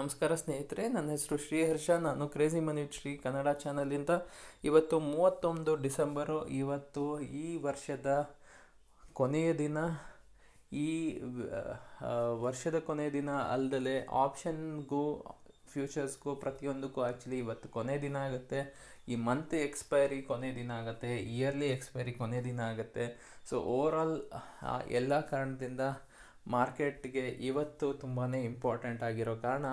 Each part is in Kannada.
ನಮಸ್ಕಾರ ಸ್ನೇಹಿತರೆ, ನನ್ನ ಹೆಸರು ಶ್ರೀಹರ್ಷ, ನಾನು ಕ್ರೇಜಿ ಮನಿ ಶ್ರೀ ಕನ್ನಡ ಚಾನಲಿಂದ ಇವತ್ತು ಮೂವತ್ತೊಂದು ಡಿಸೆಂಬರು, ಇವತ್ತು ಈ ವರ್ಷದ ಕೊನೆಯ ದಿನ. ಈ ವರ್ಷದ ಕೊನೆಯ ದಿನ ಅಲ್ದಲೆ ಆಪ್ಷನ್ಗೂ ಫ್ಯೂಚರ್ಸ್ಗೂ ಪ್ರತಿಯೊಂದಕ್ಕೂ ಆ್ಯಕ್ಚುಲಿ ಇವತ್ತು ಕೊನೆ ದಿನ ಆಗುತ್ತೆ. ಈ ಮಂತ್ ಎಕ್ಸ್ಪೈರಿ ಕೊನೆ ದಿನ ಆಗುತ್ತೆ ಇಯರ್ಲಿ ಎಕ್ಸ್ಪೈರಿ ಕೊನೆ ದಿನ ಆಗುತ್ತೆ. ಸೊ ಓವರಾಲ್ ಎಲ್ಲ ಕಾರಣದಿಂದ ಮಾರ್ಕೆಟ್ಗೆ ಇವತ್ತು ತುಂಬಾ ಇಂಪಾರ್ಟೆಂಟ್ ಆಗಿರೋ ಕಾರಣ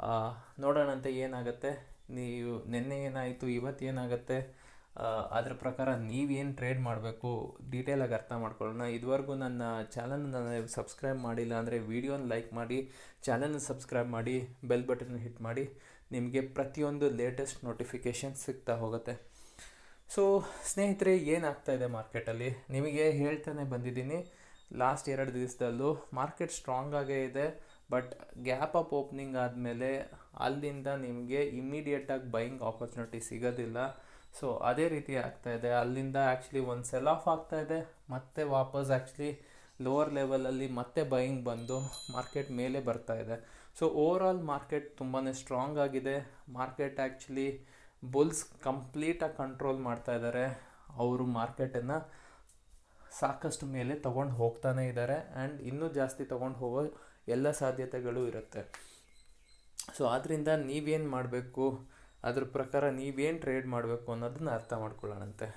ಆ, ನೋಡೋಣಂತೆ ಏನಾಗುತ್ತೆ. ನೀವು ನಿನ್ನೆ ಏನಾಯಿತು ಇವತ್ತು ಏನಾಗುತ್ತೆ. ಅದರ ಅದ್ರ ಪ್ರಕಾರ ನೀವೇನು ಟ್ರೇಡ್ ಮಾಡಬೇಕು? ಡೀಟೇಲಾಗಿ ಅರ್ಥ ಮಾಡ್ಕೊಳ್ಳೋಣ. ಇದುವರೆಗೂ ನನ್ನ ಚಾನಲ್ನ ಸಬ್ಸ್ಕ್ರೈಬ್ ಮಾಡಿಲ್ಲ ಅಂದರೆ ವೀಡಿಯೋನ ಲೈಕ್ ಮಾಡಿ ಚಾನಲ್ನ ಸಬ್ಸ್ಕ್ರೈಬ್ ಮಾಡಿ ಬೆಲ್ ಬಟನ್ ಹಿಟ್ ಮಾಡಿ ನಿಮಗೆ ಪ್ರತಿಯೊಂದು ಲೇಟೆಸ್ಟ್ ನೋಟಿಫಿಕೇಷನ್ ಸಿಗ್ತಾ ಹೋಗುತ್ತೆ. ಸೊ ಸ್ನೇಹಿತರೆ ಏನಾಗ್ತಾ ಇದೆ ಮಾರ್ಕೆಟಲ್ಲಿ? ನಿಮಗೆ ಹೇಳ್ತಾನೆ ಬಂದಿದ್ದೀನಿ. ಲಾಸ್ಟ್ ಎರಡು ದಿವಸದಲ್ಲೂ ಮಾರ್ಕೆಟ್ ಸ್ಟ್ರಾಂಗ್ ಆಗೇ ಇದೆ ಬಟ್ ಗ್ಯಾಪ್ ಅಪ್ ಓಪನಿಂಗ್ ಆದಮೇಲೆ ಅಲ್ಲಿಂದ ನಿಮಗೆ ಇಮ್ಮಿಡಿಯೇಟಾಗಿ ಬೈಯಿಂಗ್ ಆಪರ್ಚುನಿಟಿ ಸಿಗೋದಿಲ್ಲ. ಸೊ ಅದೇ ರೀತಿ ಆಗ್ತಾ ಇದೆ. ಅಲ್ಲಿಂದ ಆ್ಯಕ್ಚುಲಿ ಒಂದು ಸೆಲ್ ಆಫ್ ಆಗ್ತಾ ಇದೆ, ಮತ್ತೆ ವಾಪಸ್ ಆ್ಯಕ್ಚುಲಿ ಲೋವರ್ ಲೆವೆಲಲ್ಲಿ ಮತ್ತೆ ಬೈಯಿಂಗ್ ಬಂದು ಮಾರ್ಕೆಟ್ ಮೇಲೆ ಬರ್ತಾ ಇದೆ. ಸೊ ಓವರ್ ಆಲ್ ಮಾರ್ಕೆಟ್ ತುಂಬಾ ಸ್ಟ್ರಾಂಗ್ ಆಗಿದೆ ಮಾರ್ಕೆಟ್ ಆ್ಯಕ್ಚುಲಿ ಬುಲ್ಸ್ ಕಂಪ್ಲೀಟಾಗಿ ಕಂಟ್ರೋಲ್ ಮಾಡ್ತಾ ಇದ್ದಾರೆ ಅವರು ಮಾರ್ಕೆಟನ್ನು ಸಾಕಷ್ಟು ಮೇಲೆ ತೊಗೊಂಡು ಹೋಗ್ತಾನೆ ಇದ್ದಾರೆ ಆ್ಯಂಡ್ ಇನ್ನೂ ಜಾಸ್ತಿ ತೊಗೊಂಡು ಹೋಗೋ ಎಲ್ಲ ಸಾಧ್ಯತೆಗಳು ಇರುತ್ತೆ. ಸೊ ಆದ್ದರಿಂದ ನೀವೇನು ಮಾಡಬೇಕು? ಅದ್ರ ಪ್ರಕಾರ ನೀವೇನು ಟ್ರೇಡ್ ಮಾಡಬೇಕು ಅನ್ನೋದನ್ನ ಅರ್ಥ ಮಾಡ್ಕೊಳ್ಳೋಣಂತೆ.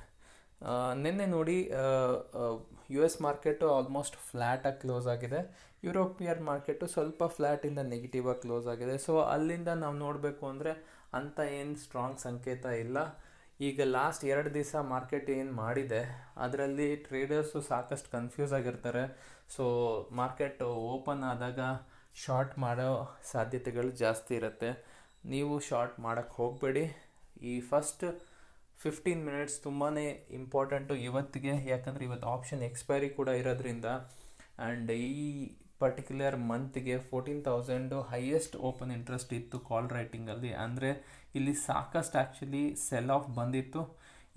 ನಿನ್ನೆ ನೋಡಿ ಯು ಎಸ್ ಮಾರ್ಕೆಟು ಆಲ್ಮೋಸ್ಟ್ ಫ್ಲ್ಯಾಟಾಗಿ ಕ್ಲೋಸ್ ಆಗಿದೆ. ಯುರೋಪಿಯನ್ ಮಾರ್ಕೆಟು ಸ್ವಲ್ಪ ಫ್ಲ್ಯಾಟಿಂದ ನೆಗೆಟಿವಾಗಿ ಕ್ಲೋಸ್ ಆಗಿದೆ. ಸೊ ಅಲ್ಲಿಂದ ನಾವು ನೋಡಬೇಕು ಅಂದರೆ ಅಂಥ ಏನು ಸ್ಟ್ರಾಂಗ್ ಸಂಕೇತ ಇಲ್ಲ. ಈಗ ಲಾಸ್ಟ್ ಎರಡು ದಿವಸ ಮಾರ್ಕೆಟ್ ಏನು ಮಾಡಿದೆ, ಅದರಲ್ಲಿ ಟ್ರೇಡರ್ಸು ಸಾಕಷ್ಟು ಕನ್ಫ್ಯೂಸ್ ಆಗಿರ್ತಾರೆ. ಸೊ ಮಾರ್ಕೆಟ್ ಓಪನ್ ಆದಾಗ ಶಾರ್ಟ್ ಮಾಡೋ ಸಾಧ್ಯತೆಗಳು ಜಾಸ್ತಿ ಇರುತ್ತೆ. ನೀವು ಶಾರ್ಟ್ ಮಾಡೋಕ್ಕೆ ಹೋಗಬೇಡಿ. ಈ ಫಸ್ಟ್ ಫಿಫ್ಟೀನ್ ಮಿನಿಟ್ಸ್ ತುಂಬಾ ಇಂಪಾರ್ಟೆಂಟು ಇವತ್ತಿಗೆ, ಯಾಕಂದರೆ ಇವತ್ತು ಆಪ್ಷನ್ ಎಕ್ಸ್ಪೈರಿ ಕೂಡ ಇರೋದ್ರಿಂದ. ಆ್ಯಂಡ್ ಈ particular ಮಂತ್ಗೆ fourteen thousand highest open interest ಇತ್ತು ಕಾಲ್ ರೈಟಿಂಗಲ್ಲಿ ಅಂದರೆ ಇಲ್ಲಿ ಸಾಕಷ್ಟು ಆ್ಯಕ್ಚುಲಿ ಸೆಲ್ ಆಫ್ ಬಂದಿತ್ತು.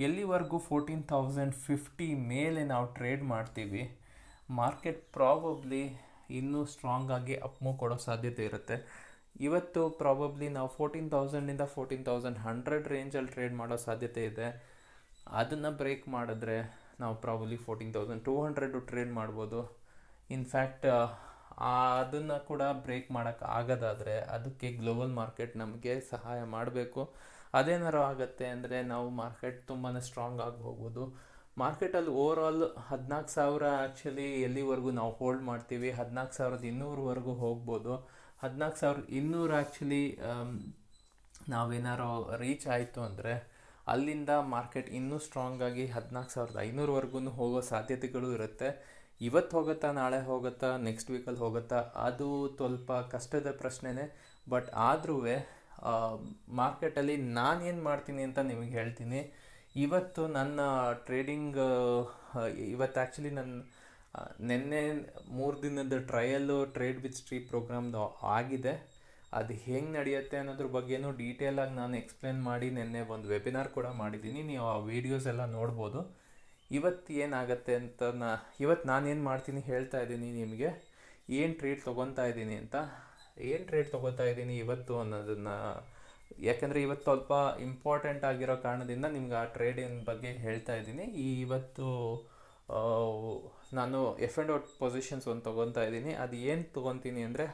ಎಲ್ಲಿವರೆಗೂ ಫೋರ್ಟೀನ್ ತೌಸಂಡ್ ಫಿಫ್ಟಿ ಮೇಲೆ ನಾವು ಟ್ರೇಡ್ ಮಾಡ್ತೀವಿ ಮಾರ್ಕೆಟ್ ಪ್ರಾಬಬ್ಲಿ ಇನ್ನೂ ಸ್ಟ್ರಾಂಗ್ ಅಪ್ ಮೂವ್ ಕೊಡೋ ಸಾಧ್ಯತೆ ಇರುತ್ತೆ. ಇವತ್ತು ಪ್ರಾಬಬ್ಲಿ ನಾವು ಫೋರ್ಟೀನ್ ತೌಸಂಡಿಂದ ಫೋರ್ಟೀನ್ ತೌಸಂಡ್ ಹಂಡ್ರೆಡ್ ರೇಂಜಲ್ಲಿ ಟ್ರೇಡ್ ಮಾಡೋ ಸಾಧ್ಯತೆ ಇದೆ. ಅದನ್ನು ಬ್ರೇಕ್ ಮಾಡಿದ್ರೆ ನಾವು probably fourteen thousand two hundred trade ಮಾಡ್ಬೋದು. ಇನ್ಫ್ಯಾಕ್ಟ್ ಅದನ್ನು ಕೂಡ ಬ್ರೇಕ್ ಮಾಡೋಕ್ಕೆ ಆಗೋದಾದರೆ ಅದಕ್ಕೆ ಗ್ಲೋಬಲ್ ಮಾರ್ಕೆಟ್ ನಮಗೆ ಸಹಾಯ ಮಾಡಬೇಕು. ಅದೇನಾರು ಆಗುತ್ತೆ ಅಂದರೆ ನಾವು ಮಾರ್ಕೆಟ್ ತುಂಬಾ ಸ್ಟ್ರಾಂಗ್ ಆಗಿ ಹೋಗ್ಬೋದು. ಮಾರ್ಕೆಟಲ್ಲಿ ಓವರ್ ಆಲ್ ಹದಿನಾಲ್ಕು ಸಾವಿರ ಆ್ಯಕ್ಚುಲಿ ಎಲ್ಲಿವರೆಗೂ ನಾವು ಹೋಲ್ಡ್ ಮಾಡ್ತೀವಿ? ಹದಿನಾಲ್ಕು ಸಾವಿರದ ಇನ್ನೂರವರೆಗೂ ಹೋಗ್ಬೋದು. ಹದಿನಾಲ್ಕು ಸಾವಿರದ ಇನ್ನೂರು ಆ್ಯಕ್ಚುಲಿ ನಾವೇನಾರು ರೀಚ್ ಆಯಿತು ಅಂದರೆ ಅಲ್ಲಿಂದ ಮಾರ್ಕೆಟ್ ಇನ್ನೂ ಸ್ಟ್ರಾಂಗ್ ಆಗಿ ಹದಿನಾಲ್ಕು ಸಾವಿರದ ಐನೂರವರೆಗೂ ಹೋಗೋ ಸಾಧ್ಯತೆಗಳು ಇರುತ್ತೆ. ಇವತ್ತು ಹೋಗುತ್ತಾ, ನಾಳೆ ಹೋಗುತ್ತಾ ನೆಕ್ಸ್ಟ್ ವೀಕಲ್ಲಿ ಹೋಗುತ್ತಾ, ಅದು ಸ್ವಲ್ಪ ಕಷ್ಟದ ಪ್ರಶ್ನೆನೇ. ಬಟ್ ಆದ್ರೂ ಮಾರ್ಕೆಟಲ್ಲಿ ನಾನೇನು ಮಾಡ್ತೀನಿ ಅಂತ ನಿಮಗೆ ಹೇಳ್ತೀನಿ. ಇವತ್ತು ನನ್ನ ಟ್ರೇಡಿಂಗ್ ಇವತ್ತು ಆ್ಯಕ್ಚುಲಿ ನನ್ನ ನಿನ್ನೆ ಮೂರು ದಿನದ ಟ್ರಯಲ್ಲು ಟ್ರೇಡ್ ವಿತ್ ಸ್ಟ್ರೀ ಪ್ರೋಗ್ರಾಮ್ದು ಆಗಿದೆ. ಅದು ಹೆಂಗೆ ನಡೆಯುತ್ತೆ ಅನ್ನೋದ್ರ ಬಗ್ಗೆನೂ ಡೀಟೇಲಾಗಿ ನಾನು ಎಕ್ಸ್ಪ್ಲೇನ್ ಮಾಡಿ ನಿನ್ನೆ ಒಂದು ವೆಬಿನಾರ್ ಕೂಡ ಮಾಡಿದ್ದೀನಿ. ನೀವು ಆ ವೀಡಿಯೋಸ್ ಎಲ್ಲ ನೋಡ್ಬೋದು. ಇವತ್ತು ಏನಾಗುತ್ತೆ ಅಂತ ನಾ, ಇವತ್ತು ನಾನೇನು ಮಾಡ್ತೀನಿ ಹೇಳ್ತಾ ಇದ್ದೀನಿ ನಿಮಗೆ. ಏನು ಟ್ರೀಟ್ ತೊಗೊತಾ ಇದ್ದೀನಿ ಅಂತ. ಏನು ಟ್ರೀಟ್ ತೊಗೋತಾ ಇದ್ದೀನಿ ಇವತ್ತು ಅನ್ನೋದನ್ನು. ಯಾಕಂದರೆ ಇವತ್ತು ಸ್ವಲ್ಪ ಇಂಪಾರ್ಟೆಂಟ್ ಆಗಿರೋ ಕಾರಣದಿಂದ ನಿಮ್ಗೆ ಆ ಟ್ರೇಡಿನ ಬಗ್ಗೆ ಹೇಳ್ತಾ ಇದ್ದೀನಿ. ಈ ಇವತ್ತು ನಾನು ಎಫ್ ಆ್ಯಂಡ್ ಔಟ್ ಪೊಸಿಷನ್ಸ್ ಒಂದು ತೊಗೊತಾ ಇದ್ದೀನಿ. ಅದು ಏನು ತೊಗೊತೀನಿ ಅಂದರೆ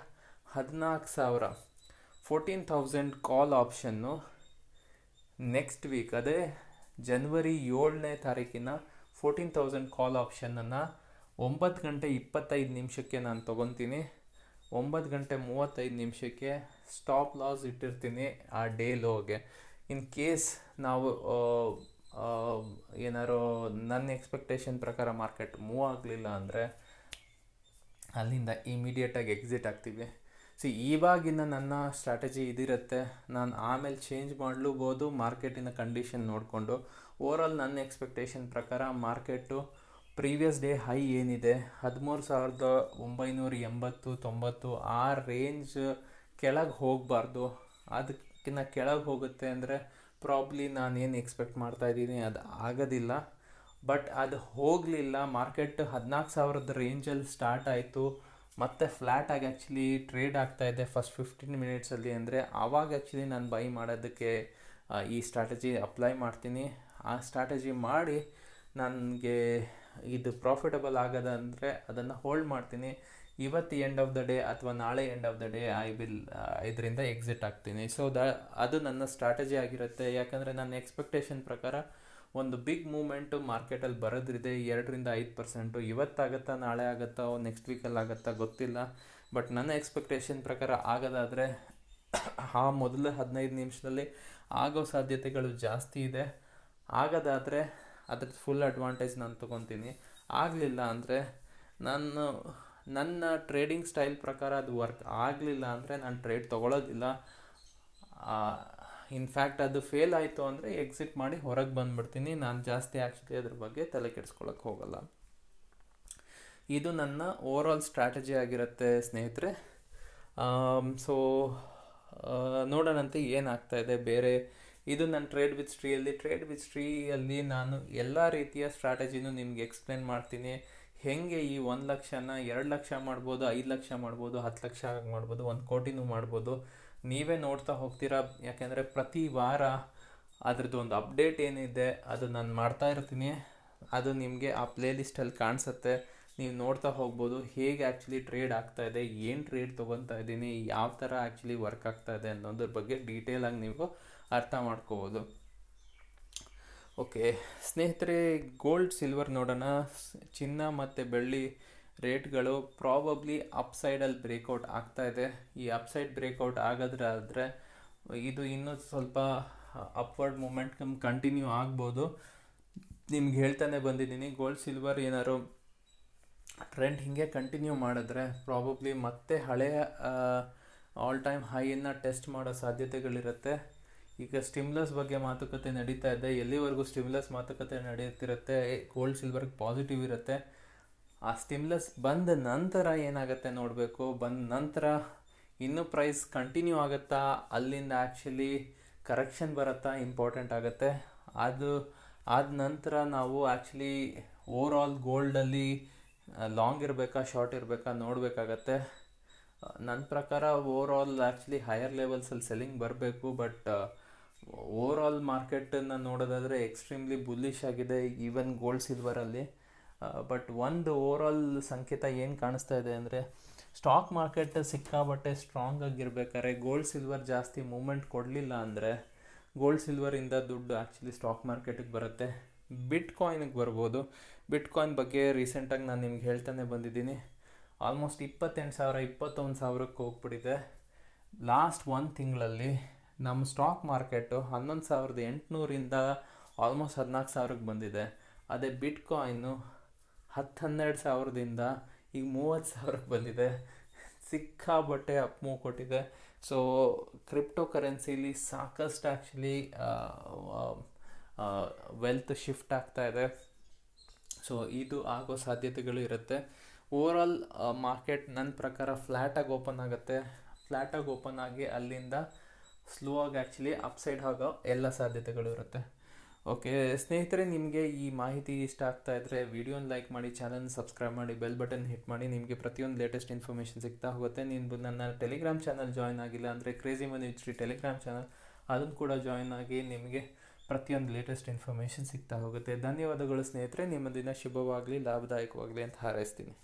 ಹದಿನಾಲ್ಕು ಸಾವಿರ. ಫೋರ್ಟೀನ್ ಥೌಸಂಡ್ ಕಾಲ್ ಆಪ್ಷನ್ನು ನೆಕ್ಸ್ಟ್ ವೀಕ್ ಅದೇ ಜನವರಿ ಏಳನೇ ತಾರೀಕಿನ ಫೋರ್ಟೀನ್ ತೌಸಂಡ್ ಕಾಲ್ ಆಪ್ಷನನ್ನು ಒಂಬತ್ತು ಗಂಟೆ ಇಪ್ಪತ್ತೈದು ನಿಮಿಷಕ್ಕೆ ನಾನು ತೊಗೊತೀನಿ. ಒಂಬತ್ತು ಗಂಟೆ ಮೂವತ್ತೈದು ನಿಮಿಷಕ್ಕೆ ಸ್ಟಾಪ್ ಲಾಸ್ ಇಟ್ಟಿರ್ತೀನಿ ಆ ಡೇ ಲೋಗೆ ಇನ್ ಕೇಸ್ ನಾವು ಏನಾರು ನನ್ನ ಎಕ್ಸ್ಪೆಕ್ಟೇಷನ್ ಪ್ರಕಾರ ಮಾರ್ಕೆಟ್ ಮೂವ್ ಆಗಲಿಲ್ಲ ಅಂದರೆ ಅಲ್ಲಿಂದ ಇಮಿಡಿಯೇಟಾಗಿ ಎಕ್ಸಿಟ್ ಆಗ್ತೀವಿ. ಸಿ ಇವಾಗಿನ ನನ್ನ ಸ್ಟ್ರಾಟಜಿ ಇದಿರುತ್ತೆ. ನಾನು ಆಮೇಲೆ ಚೇಂಜ್ ಮಾಡಲೂಬೋದು ಮಾರ್ಕೆಟಿನ ಕಂಡೀಷನ್ ನೋಡಿಕೊಂಡು. ಓವರಾಲ್ ನನ್ನ ಎಕ್ಸ್ಪೆಕ್ಟೇಷನ್ ಪ್ರಕಾರ ಮಾರ್ಕೆಟು ಪ್ರೀವಿಯಸ್ ಡೇ ಹೈ ಏನಿದೆ. ಹದಿಮೂರು ಸಾವಿರದ ಒಂಬೈನೂರ ಎಂಬತ್ತು, ತೊಂಬತ್ತು, ಆ ರೇಂಜ್ ಕೆಳಗೆ ಹೋಗಬಾರ್ದು. ಅದಕ್ಕಿಂತ ಕೆಳಗೆ ಹೋಗುತ್ತೆ ಅಂದರೆ ಪ್ರಾಬ್ಲಿ ನಾನೇನು ಎಕ್ಸ್ಪೆಕ್ಟ್ ಮಾಡ್ತಾ ಇದ್ದೀನಿ ಅದು ಆಗೋದಿಲ್ಲ. ಬಟ್ ಅದು ಹೋಗಲಿಲ್ಲ. ಮಾರ್ಕೆಟ್ ಹದಿನಾಲ್ಕು ಸಾವಿರದ ರೇಂಜಲ್ಲಿ ಸ್ಟಾರ್ಟ್ ಆಯಿತು. ಮತ್ತೆ ಫ್ಲ್ಯಾಟಾಗಿ ಆ್ಯಕ್ಚುಲಿ ಟ್ರೇಡ್ ಆಗ್ತಾ ಇದೆ ಫಸ್ಟ್ ಫಿಫ್ಟೀನ್ ಮಿನಿಟ್ಸಲ್ಲಿ ಅಂದರೆ ಆವಾಗ ಆ್ಯಕ್ಚುಲಿ ನಾನು ಬೈ ಮಾಡೋದಕ್ಕೆ ಈ ಸ್ಟ್ರಾಟಜಿ ಅಪ್ಲೈ ಮಾಡ್ತೀನಿ. ಆ ಸ್ಟ್ರಾಟಜಿ ಮಾಡಿ ನನಗೆ ಇದು ಪ್ರಾಫಿಟಬಲ್ ಆಗೋದಂದರೆ ಅದನ್ನು ಹೋಲ್ಡ್ ಮಾಡ್ತೀನಿ. ಇವತ್ತು ಎಂಡ್ ಆಫ್ ದ ಡೇ ಅಥವಾ ನಾಳೆ end of the day I will ಇದರಿಂದ ಎಕ್ಸಿಟ್ ಆಗ್ತೀನಿ. ಸೊ ದ, ಅದು ನನ್ನ ಸ್ಟ್ರಾಟಜಿ ಆಗಿರುತ್ತೆ. ಯಾಕಂದರೆ ನನ್ನ ಎಕ್ಸ್ಪೆಕ್ಟೇಷನ್ ಪ್ರಕಾರ ಒಂದು ಬಿಗ್ ಮೂಮೆಂಟು ಮಾರ್ಕೆಟಲ್ಲಿ ಬರೋದ್ರಿದೆ, ಎರಡರಿಂದ ಐದು ಪರ್ಸೆಂಟು ಇವತ್ತಾಗತ್ತಾ, ನಾಳೆ ಆಗುತ್ತಾ ನೆಕ್ಸ್ಟ್ ವೀಕಲ್ಲಿ ಆಗುತ್ತಾ ಗೊತ್ತಿಲ್ಲ. ಬಟ್ ನನ್ನ ಎಕ್ಸ್ಪೆಕ್ಟೇಷನ್ ಪ್ರಕಾರ ಆಗೋದಾದರೆ ಆ ಮೊದಲ ಹದಿನೈದು ನಿಮಿಷದಲ್ಲಿ ಆಗೋ ಸಾಧ್ಯತೆಗಳು ಜಾಸ್ತಿ ಇದೆ. ಆಗೋದಾದರೆ ಅದ್ರ ಫುಲ್ ಅಡ್ವಾಂಟೇಜ್ ನಾನು ತೊಗೊತೀನಿ. ಆಗಲಿಲ್ಲ ಅಂದರೆ ನಾನು ನನ್ನ ಟ್ರೇಡಿಂಗ್ ಸ್ಟೈಲ್ ಪ್ರಕಾರ ಅದು ವರ್ಕ್ ಆಗಲಿಲ್ಲ ಅಂದರೆ ನಾನು ಟ್ರೇಡ್ ತೊಗೊಳೋದಿಲ್ಲ. ಇನ್ಫ್ಯಾಕ್ಟ್ ಅದು ಫೇಲ್ ಆಯಿತು ಅಂದರೆ ಎಕ್ಸಿಟ್ ಮಾಡಿ ಹೊರಗೆ ಬಂದುಬಿಡ್ತೀನಿ. ನಾನು ಜಾಸ್ತಿ ಆ್ಯಕ್ಚುಲಿ ಅದ್ರ ಬಗ್ಗೆ ತಲೆ ಕೆಡಿಸ್ಕೊಳಕ್ಕೆ ಹೋಗಲ್ಲ. ಇದು ನನ್ನ ಓವರ್ ಆಲ್ ಸ್ಟ್ರಾಟಜಿ ಆಗಿರುತ್ತೆ ಸ್ನೇಹಿತರೆ. ಸೊ ನೋಡೋಣಂತೆ ಏನಾಗ್ತಾ ಇದೆ ಬೇರೆ. ಇದು ನನ್ನ ಟ್ರೇಡ್ ವಿತ್ ಸ್ಟ್ರೀಯಲ್ಲಿ ಟ್ರೇಡ್ ವಿತ್ ಸ್ಟ್ರೀಯಲ್ಲಿ ನಾನು ಎಲ್ಲ ರೀತಿಯ ಸ್ಟ್ರಾಟಜಿನೂ ನಿಮ್ಗೆ ಎಕ್ಸ್ಪ್ಲೇನ್ ಮಾಡ್ತೀನಿ. ಹೇಗೆ ಈ ಒಂದು ಲಕ್ಷನ ಎರಡು ಲಕ್ಷ ಮಾಡ್ಬೋದು, ಐದು ಲಕ್ಷ ಮಾಡ್ಬೋದು, ಹತ್ತು ಲಕ್ಷ ಮಾಡ್ಬೋದು, ಒಂದು ಕೋಟಿನೂ ಮಾಡ್ಬೋದು. ನೀವೇ ನೋಡ್ತಾ ಹೋಗ್ತೀರಾ? ಯಾಕೆಂದರೆ ಪ್ರತಿ ವಾರ ಅದ್ರದ್ದು ಒಂದು ಅಪ್ಡೇಟ್ ಏನಿದೆ, ಅದು ನಾನು ಮಾಡ್ತಾ ಇರ್ತೀನಿ. ಅದು ನಿಮಗೆ ಆ ಪ್ಲೇ ಲಿಸ್ಟಲ್ಲಿ ಕಾಣಿಸುತ್ತೆ. ನೀವು ನೋಡ್ತಾ ಹೋಗ್ಬೋದು, ಹೇಗೆ ಆ್ಯಕ್ಚುಲಿ ಟ್ರೇಡ್ ಆಗ್ತಾ ಇದೆ, ಏನು ಟ್ರೇಡ್ ತೊಗೊತಾ ಇದ್ದೀನಿ, ಯಾವ ಥರ ಆ್ಯಕ್ಚುಲಿ ವರ್ಕ್ ಆಗ್ತಾ ಇದೆ ಅನ್ನೋದ್ರ ಬಗ್ಗೆ ಡೀಟೇಲಾಗಿ ನೀವು ಅರ್ಥ ಮಾಡ್ಕೋಬೋದು. ಓಕೆ ಸ್ನೇಹಿತರೆ ಗೋಲ್ಡ್ ಸಿಲ್ವರ್ ನೋಡೋಣ. ಚಿನ್ನ ಮತ್ತು ಬೆಳ್ಳಿ ರೇಟ್ಗಳು ಪ್ರಾಬಬ್ಲಿ ಅಪ್ಸೈಡಲ್ಲಿ ಬ್ರೇಕೌಟ್ ಆಗ್ತಾ ಇದೆ. ಈ ಅಪ್ಸೈಡ್ ಬ್ರೇಕೌಟ್ ಆಗೋದ್ರಾದರೆ ಇದು ಇನ್ನೂ ಸ್ವಲ್ಪ ಅಪ್ವರ್ಡ್ ಮೂಮೆಂಟ್ ಕಂಟಿನ್ಯೂ ಆಗ್ಬೋದು. ನಿಮ್ಗೆ ಹೇಳ್ತಾನೆ ಬಂದಿದ್ದೀನಿ ಗೋಲ್ಡ್ ಸಿಲ್ವರ್ ಏನಾದ್ರು ಟ್ರೆಂಡ್ ಹೀಗೆ ಕಂಟಿನ್ಯೂ ಮಾಡಿದ್ರೆ ಪ್ರಾಬಬ್ಲಿ ಮತ್ತೆ ಹಳೆಯ ಆಲ್ ಟೈಮ್ ಹೈಯನ್ನು ಟೆಸ್ಟ್ ಮಾಡೋ ಸಾಧ್ಯತೆಗಳಿರುತ್ತೆ. ಈಗ ಸ್ಟಿಮ್ಲಸ್ ಬಗ್ಗೆ ಮಾತುಕತೆ ನಡೀತಾ ಇದೆ. ಎಲ್ಲಿವರೆಗೂ ಸ್ಟಿಮ್ಲಸ್ ಮಾತುಕತೆ ನಡೆಯುತ್ತಿರುತ್ತೆ ಗೋಲ್ಡ್ ಸಿಲ್ವರ್ಗೆ ಪಾಸಿಟಿವ್ ಇರುತ್ತೆ. ಆ ಸ್ಟಿಮ್ಲಸ್ ಬಂದ ನಂತರ ಏನಾಗುತ್ತೆ ನೋಡಬೇಕು? ಬಂದ ನಂತರ ಇನ್ನೂ ಪ್ರೈಸ್ ಕಂಟಿನ್ಯೂ ಆಗುತ್ತಾ? ಅಲ್ಲಿಂದ ಆ್ಯಕ್ಚುಲಿ ಕರೆಕ್ಷನ್ ಬರುತ್ತಾ? ಇಂಪಾರ್ಟೆಂಟ್ ಆಗುತ್ತೆ. ಅದು ಆದ ನಂತರ ನಾವು ಆ್ಯಕ್ಚುಲಿ ಓವರ್ ಆಲ್ ಗೋಲ್ಡಲ್ಲಿ ಲಾಂಗ್ ಇರಬೇಕಾ ಶಾರ್ಟ್ ಇರಬೇಕಾ ನೋಡಬೇಕಾಗತ್ತೆ. ನನ್ನ ಪ್ರಕಾರ ಓವರ್ ಆಲ್ ಆ್ಯಕ್ಚುಲಿ ಹೈಯರ್ ಲೆವೆಲ್ಸಲ್ಲಿ ಸೆಲ್ಲಿಂಗ್ ಬರಬೇಕು ಬಟ್ ಓವರ್ ಆಲ್ ಮಾರ್ಕೆಟನ್ನು ನೋಡೋದಾದರೆ ಎಕ್ಸ್ಟ್ರೀಮ್ಲಿ ಬುಲ್ಲಿಶ್ ಆಗಿದೆ ಈವನ್ ಗೋಲ್ಡ್ ಸಿಲ್ವರಲ್ಲಿ ಬಟ್ ಒಂದು ಓವರ್ ಆಲ್ ಸಂಕೇತ ಏನು ಕಾಣಿಸ್ತಾ ಇದೆ ಅಂದರೆ ಸ್ಟಾಕ್ ಮಾರ್ಕೆಟ್ ಸಿಕ್ಕಾಬಟ್ಟೆ ಸ್ಟ್ರಾಂಗ್ ಆಗಿರ್ಬೇಕಾದ್ರೆ ಗೋಲ್ಡ್ ಸಿಲ್ವರ್ ಜಾಸ್ತಿ ಮೂಮೆಂಟ್ ಕೊಡಲಿಲ್ಲ ಅಂದರೆ ಗೋಲ್ಡ್ ಸಿಲ್ವರಿಂದ ದುಡ್ಡು ಆ್ಯಕ್ಚುಲಿ ಸ್ಟಾಕ್ ಮಾರ್ಕೆಟಿಗೆ ಬರುತ್ತೆ. ಬಿಟ್ ಕಾಯಿನ್ಗೆ ಬರ್ಬೋದು. ಬಿಟ್ ಕಾಯಿನ್ ಬಗ್ಗೆ ರೀಸೆಂಟಾಗಿ ನಾನು ನಿಮ್ಗೆ ಹೇಳ್ತಾನೆ ಬಂದಿದ್ದೀನಿ. ಆಲ್ಮೋಸ್ಟ್ ಇಪ್ಪತ್ತೆಂಟು ಸಾವಿರ, ಇಪ್ಪತ್ತೊಂದು ಸಾವಿರಕ್ಕೆ ಹೋಗ್ಬಿಟ್ಟಿದೆ. ಲಾಸ್ಟ್ ಒಂದು ತಿಂಗಳಲ್ಲಿ ನಮ್ಮ ಸ್ಟಾಕ್ ಮಾರ್ಕೆಟು ಹನ್ನೊಂದು ಸಾವಿರದ ಎಂಟುನೂರಿಂದ ಆಲ್ಮೋಸ್ಟ್ ಹದಿನಾಲ್ಕು ಸಾವಿರಕ್ಕೆ ಬಂದಿದೆ. ಅದೇ ಬಿಟ್ ಕಾಯಿನು ಹತ್ತು ಹನ್ನೆರಡು ಸಾವಿರದಿಂದ ಈಗ ಮೂವತ್ತು ಸಾವಿರಕ್ಕೆ ಬಂದಿದೆ. ಸಿಕ್ಕಾಬಟ್ಟೆ ಅಪ್ ಮೂವ್ ಕೊಟ್ಟಿದೆ. ಸೊ ಕ್ರಿಪ್ಟೋ ಕರೆನ್ಸಿಲಿ ಸಾಕಷ್ಟು ಆ್ಯಕ್ಚುಲಿ ವೆಲ್ತ್ ಶಿಫ್ಟ್ ಆಗ್ತಾ ಇದೆ. ಸೊ ಇದು ಆಗೋ ಸಾಧ್ಯತೆಗಳು ಇರುತ್ತೆ. ಓವರಾಲ್ ಮಾರ್ಕೆಟ್ ನನ್ನ ಪ್ರಕಾರ ಫ್ಲ್ಯಾಟಾಗಿ ಓಪನ್ ಆಗುತ್ತೆ. ಫ್ಲ್ಯಾಟಾಗಿ ಓಪನ್ ಆಗಿ ಅಲ್ಲಿಂದ ಸ್ಲೋ ಆಗಿ ಆ್ಯಕ್ಚುಲಿ ಅಪ್ಸೈಡ್ ಆಗೋ ಎಲ್ಲ ಸಾಧ್ಯತೆಗಳು ಇರುತ್ತೆ. ಓಕೆ, ಸ್ನೇಹಿತರೆ, ನಿಮಗೆ ಈ ಮಾಹಿತಿ ಇಷ್ಟ ಆಗ್ತಾ ಇದ್ದರೆ ವಿಡಿಯೋನ ಲೈಕ್ ಮಾಡಿ ಚಾನಲ್ ಸಬ್ಸ್ಕ್ರೈಬ್ ಮಾಡಿ, ಬೆಲ್ ಬಟನ್ ಹಿಟ್ ಮಾಡಿ, ನಿಮಗೆ ಪ್ರತಿಯೊಂದು ಲೇಟೆಸ್ಟ್ ಇನ್ಫಾರ್ಮೇಷನ್ ಸಿಗ್ತಾ ಹೋಗುತ್ತೆ. ನೀವು ನನ್ನ ಟೆಲಿಗ್ರಾಮ್ ಚಾನಲ್ ಜಾಯ್ನ್ ಆಗಿಲ್ಲ ಅಂದರೆ Crazy Money History Telegram channel ಅದನ್ನು ಕೂಡ ಜಾಯ್ನ್ ಆಗಿ ನಿಮಗೆ ಪ್ರತಿಯೊಂದು ಲೇಟೆಸ್ಟ್ ಇನ್ಫಾರ್ಮೇಷನ್ ಸಿಗ್ತಾ ಹೋಗುತ್ತೆ. ಧನ್ಯವಾದಗಳು ಸ್ನೇಹಿತರೆ ನಿಮ್ಮ ದಿನ ಶುಭವಾಗಲಿ, ಲಾಭದಾಯಕವಾಗಲಿ ಅಂತ ಹಾರೈಸ್ತೀನಿ.